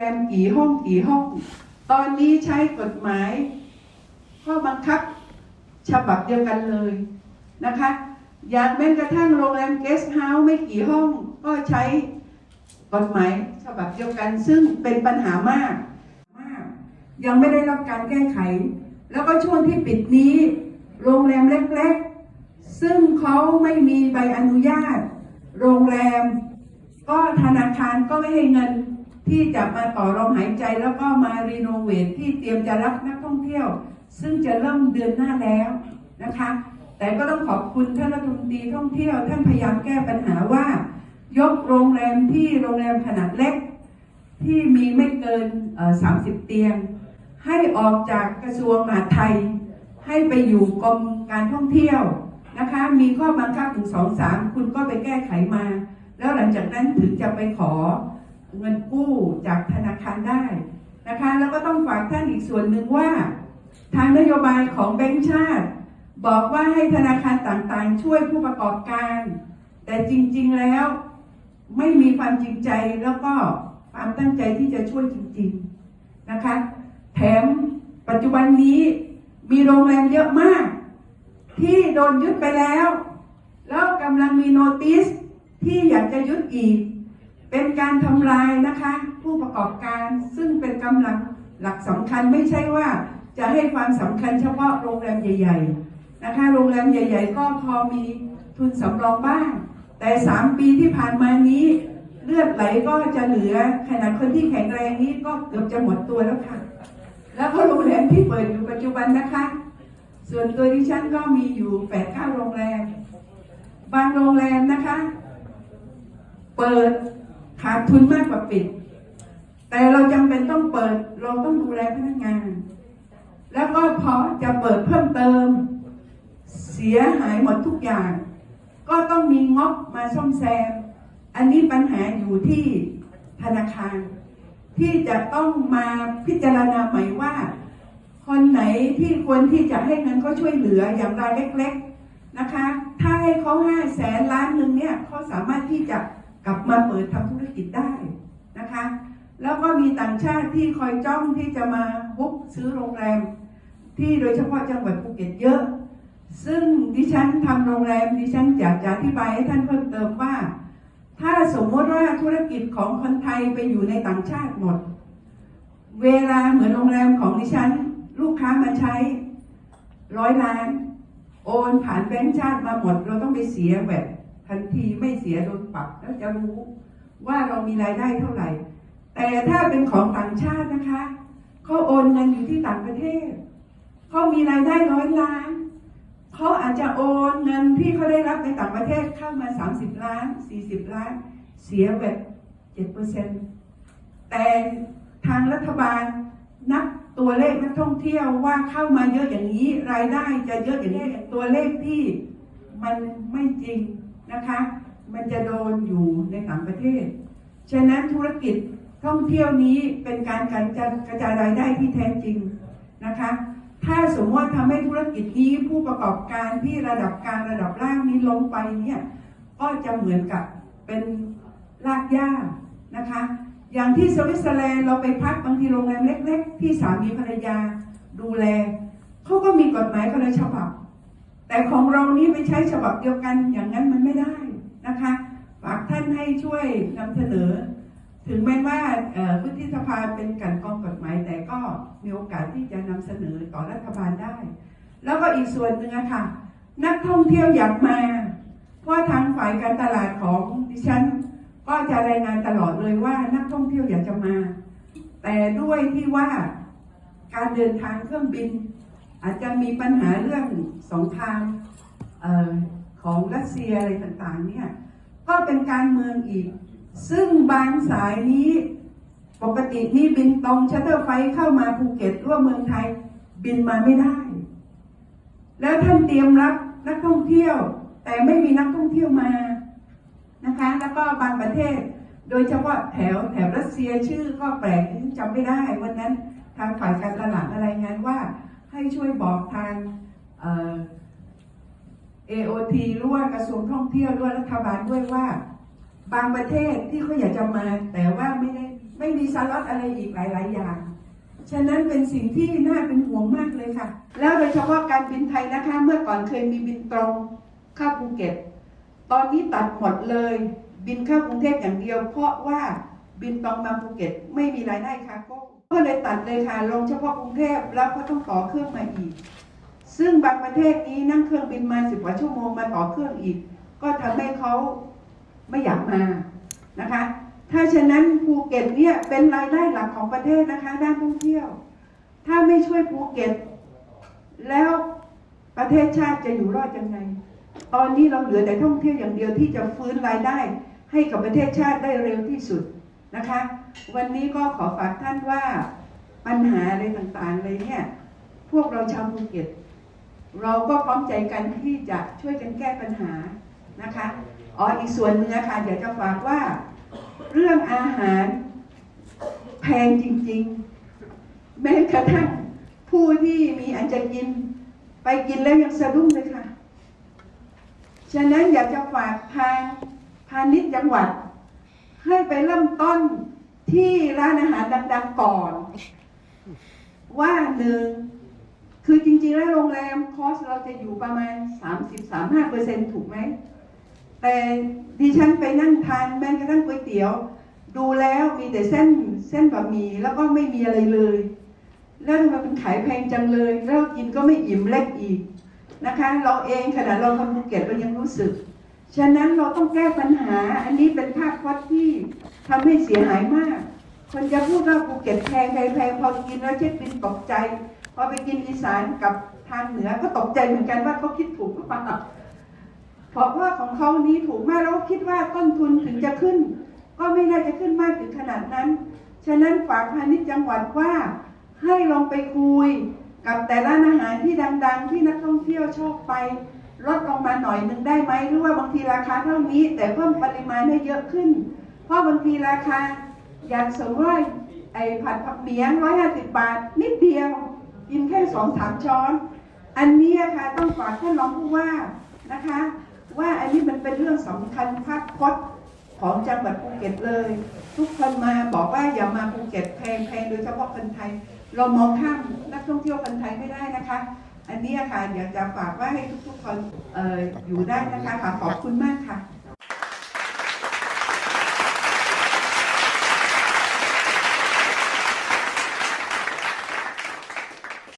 แรมกี่ห้องกี่ห้อง ตอนนี้ใช้กฎหมายข้อบังคับฉบับเดียวกันเลยนะคะ อยางแม้กระทั่งโรงแรมเกสต์เฮาส์ไม่กี่ห้อง ก็ใช้กฎหมายฉบับเดียวกัน ซึ่งเป็นปัญหามากมาก ยังไม่ได้รับการแก้ไข แล้วก็ช่วงที่ปิดนี้ โรงแรมเล็กๆ ซึ่งเขาไม่มีใบอนุญาต โรงแรม ก็ธนาคารก็ไม่ให้เงิน ที่จะมาต่อรองหายใจแล้วก็มารีโนเวทที่เตรียมจะรับนักท่องเที่ยว ซึ่งจะเริ่มเดือนหน้าแล้วนะคะ แต่ก็ต้องขอบคุณท่านรัฐมนตรีท่องเที่ยว ท่านพยายามแก้ปัญหาว่า ยกโรงแรมที่โรงแรมขนาดเล็ก ที่มีไม่เกินเอ่อ30 เตียง ให้ออกจากกระทรวงมหาดไทย ให้ไปอยู่กรมการท่องเที่ยวนะคะ มีข้อบังคับถึงสองสามคุณก็ไปแก้ไขมา แล้วหลังจากนั้นถึงจะไปขอ เงินกู้จากธนาคารได้นะคะแล้วก็ต้องฝากท่านอีกส่วนหนึ่งว่า ทางนโยบายของแบงก์ชาติ บอกว่าให้ธนาคารต่างๆ ช่วยผู้ประกอบการ แต่จริงๆแล้วไม่มีความจริงใจแล้วก็ความตั้งใจที่จะช่วยจริงๆนะคะ แถมปัจจุบันนี้มีโรงแรมเยอะมาก ที่โดนยึดไปแล้ว แล้วกำลังมีโนติสที่อยากจะยึดอีก เป็นการทำลายนะคะ ผู้ประกอบการซึ่งเป็นกำลังหลักสำคัญไม่ใช่ว่าจะให้ความสำคัญเฉพาะโรงแรมใหญ่ ๆนะคะ โรงแรมใหญ่ ๆ ก็พอมีทุนสำรองบ้าง แต่สามปีที่ผ่านมานี้ เลือดไหลก็จะเหลือขนาดคนที่แข็งแรงนี้ก็เกือบจะหมดตัวแล้วค่ะ แล้วก็โรงแรมที่เปิดอยู่ปัจจุบันนะคะ ส่วนตัวดิฉันก็มีอยู่แปดเก้าโรงแรม บางโรงแรมนะคะ เปิด ขาดทุนมากกว่าปิด แต่เราจำเป็นต้องเปิด เราต้องดูแลพนักงาน แล้วก็พอจะเปิดเพิ่มเติม เสียหายหมดทุกอย่าง ก็ต้องมีงบมาซ่อมแซม อันนี้ปัญหาอยู่ที่ธนาคาร ที่จะต้องมาพิจารณาใหม่ว่า คนไหนที่ควรที่จะให้เงินเขาช่วยเหลืออย่างรายเล็ก ๆนะคะ ถ้าให้เขาห้าแสนล้านหนึ่งเนี่ยเขาสามารถที่จะ กลับมาเปิดทำธุรกิจได้นะคะ แล้วก็มีต่างชาติที่คอยจ้องที่จะมาบุ๊กซื้อโรงแรม ที่โดยเฉพาะจังหวัดภูเก็ตเยอะ ซึ่งดิฉันทำโรงแรมดิฉันอยากจะอธิบายให้ท่านเพิ่มเติมว่า ถ้าสมมติว่าธุรกิจของคนไทยไปอยู่ในต่างชาติหมด เวลาเหมือนโรงแรมของดิฉัน ลูกค้ามาใช้ร้อยล้าน โอนผ่านแบงก์ชาติมาหมด เราต้องไปเสียแบบ ทันทีไม่เสียโดนปรับแล้วจะรู้ว่าเรามีรายได้เท่าไหร่ แต่ถ้าเป็นของต่างชาตินะคะเขาโอนเงินอยู่ที่ต่างประเทศเขามีรายได้ร้อยล้านเขาอาจจะโอนเงินที่เขาได้รับในต่างประเทศเข้ามา 30 ล้าน 40 ล้าน เสียแบบ7เปอร์เซ็นต์แต่ทางรัฐบาลนับตัวเลขนักท่องเที่ยวว่าเข้ามาเยอะอย่างนี้ รายได้จะเยอะอย่างนี้ตัวเลขที่มันไม่จริง นะคะ มันจะโดนอยู่ในต่างประเทศ ฉะนั้นธุรกิจท่องเที่ยวนี้เป็นการกระจายรายได้ที่แท้จริงนะคะ ถ้าสมมติว่าทำให้ธุรกิจนี้ผู้ประกอบการที่ระดับกลางระดับล่างนี้ลงไปเนี่ยก็จะเหมือนกับเป็นรากหญ้านะคะ อย่างที่สวิตเซอร์แลนด์เราไปพักบางทีโรงแรมเล็ก ๆ ที่สามีภรรยาดูแลเขาก็มีกฎหมายคนละฉบับ แต่ของเรานี้ไปใช้ฉบับเดียวกันอย่างนั้นมันไม่ได้นะคะฝากท่านให้ช่วยนำเสนอ ถึงแม้ว่าเอ่อวุฒิสภาเป็นกลันกรองกฎหมาย แต่ก็มีโอกาสที่จะนำเสนอต่อรัฐบาลได้ แล้วก็อีกส่วนหนึ่งอะค่ะ นักท่องเที่ยวอยากมา เพราะทางฝ่ายการตลาดของดิฉัน ก็จะรายงานตลอดเลยว่านักท่องเที่ยวอยากจะมา แต่ด้วยที่ว่าการเดินทางเครื่องบิน อาจจะมีปัญหาเรื่องสงครามออของรัสเซียอะไรต่างๆเนี่ยก็เป็นการเมืองอีก ซึ่งบางสายนี้ปกตินี่บินตรงชัตเตอร์ไฟเข้ามาภูเก็ตร่วเมืองไทยบินมาไม่ได้ แล้วท่านเตรียมรับนักท่องเที่ยว แต่ไม่มีนักท่องเที่ยวมานะคะ แล้วก็บางประเทศ โดยเฉพาะแถวแถบรัสเซียชื่อก็แปลกจำไม่ได้วันนั้นทางฝ่ายการตลาดอะไรง ให้ช่วยบอกทางเอ่อ AOT หรือว่ากระทรวงท่องเที่ยวด้วยรัฐบาลด้วยว่า บางประเทศที่เขาอยากจะมา แต่ว่าไม่ได้ไม่มีสล็อตอะไรอีกหลาย ๆ อย่าง ฉะนั้นเป็นสิ่งที่น่าเป็นห่วงมากเลยค่ะ แล้วโดยเฉพาะการบินไทยนะคะ เมื่อก่อนเคยมีบินตรงเข้าภูเก็ต ตอนนี้ตัดหมดเลย บินเข้ากรุงเทพอย่างเดียว เพราะว่าบินตรงมาภูเก็ตไม่มีรายได้คาร์โก้ ก็เลยตัดเลยค่ะลงเฉพาะกรุงเทพแล้วก็ต้องต่อเครื่องมาอีก ซึ่งบางประเทศนี้นั่งเครื่องบินมาสิบกว่าชั่วโมงมาต่อเครื่องอีก ก็ทำให้เขาไม่อยากมานะคะ ถ้าฉะนั้นภูเก็ตเนี่ยเป็นรายได้หลักของประเทศนะคะด้านท่องเที่ยว ถ้าไม่ช่วยภูเก็ต แล้วประเทศชาติจะอยู่รอดยังไง ตอนนี้เราเหลือแต่ท่องเที่ยวอย่างเดียวที่จะฟื้นรายได้ให้กับประเทศชาติได้เร็วที่สุดนะคะ วันนี้ก็ขอฝากท่านว่าปัญหาอะไรต่างๆเลยเนี่ย พวกเราชาวภูเก็ต เราก็พร้อมใจกันที่จะช่วยกันแก้ปัญหานะคะอ๋ออีกส่วนหนึงอะค่ะอยากจะฝากว่า เรื่องอาหารแพงจริง ๆ แม้กระทั่งผู้ที่มีอันจะกิน ไปกินแล้วยังสะดุ้งเลยค่ะ ฉะนั้นอยากจะฝากทางพาณิชย์จังหวัด ให้ไปเริ่มต้น ที่ร้านอาหารดังๆก่อน ว่าหนึ่งคือจริงๆ แล้วโรงแรมคอสเราจะอยู่ประมาณ 30-35เปอร์เซ็นถูกไหม แต่ดิฉันไปนั่งทานแม้กระทั่งก๋วยเตี๋ยว ดูแล้วมีแต่เส้นเส้นบะหมี่แล้วก็ไม่มีอะไรเลย แล้วทำไมมันขายแพงจังเลย แล้วกินก็ไม่อิ่มเล็กอีกนะคะ เราเองขนาดเราคนภูเก็ตเรายังรู้สึก ฉะนั้นเราต้องแก้ปัญหาอันนี้เป็นภาพพจน์ที่ ทำให้เสียหายมาก คนจะพูดว่าภูเก็ตแพงแพงแพงพอกินแล้วเช็คบินตกใจ พอไปกินอีสานกับทางเหนือก็ตกใจเหมือนกันว่าเขาคิดถูกหรือเปล่าเพราะว่าของเขานี้ถูกมากแล้วคิดว่าต้นทุนถึงจะขึ้น ก็ไม่น่าจะขึ้นมากถึงขนาดนั้น ฉะนั้นฝากพาณิชย์จังหวัดว่าให้ลองไปคุยกับแต่ร้านอาหารที่ดัง ๆ ที่นักท่องเที่ยวชอบไปลดลงมาหน่อยหนึ่งได้ไหมหรือว่าบางทีราคาเท่านี้ แต่เพิ่มปริมาณให้เยอะขึ้น เพราะบางทีราคาอย่างสมมติไอ้ผัดผักเมียงร้อยห้าสิบบาท นิดเดียว กินแค่สองสามช้อน อันนี้ค่ะต้องฝากท่านรองผู้ว่านะคะ ว่าอันนี้มันเป็นเรื่องสำคัญภาพพจน์ของจังหวัดภูเก็ตเลย ทุกคนมาบอกว่าอย่ามาภูเก็ตแพงแพงโดยเฉพาะคนไทย เรามองข้ามนักท่องเที่ยวคนไทยไม่ได้นะคะ อันนี้ค่ะอยากจะฝากว่าให้ทุกๆคนอออยู่ได้นะคะขอบคุณมากค่ะ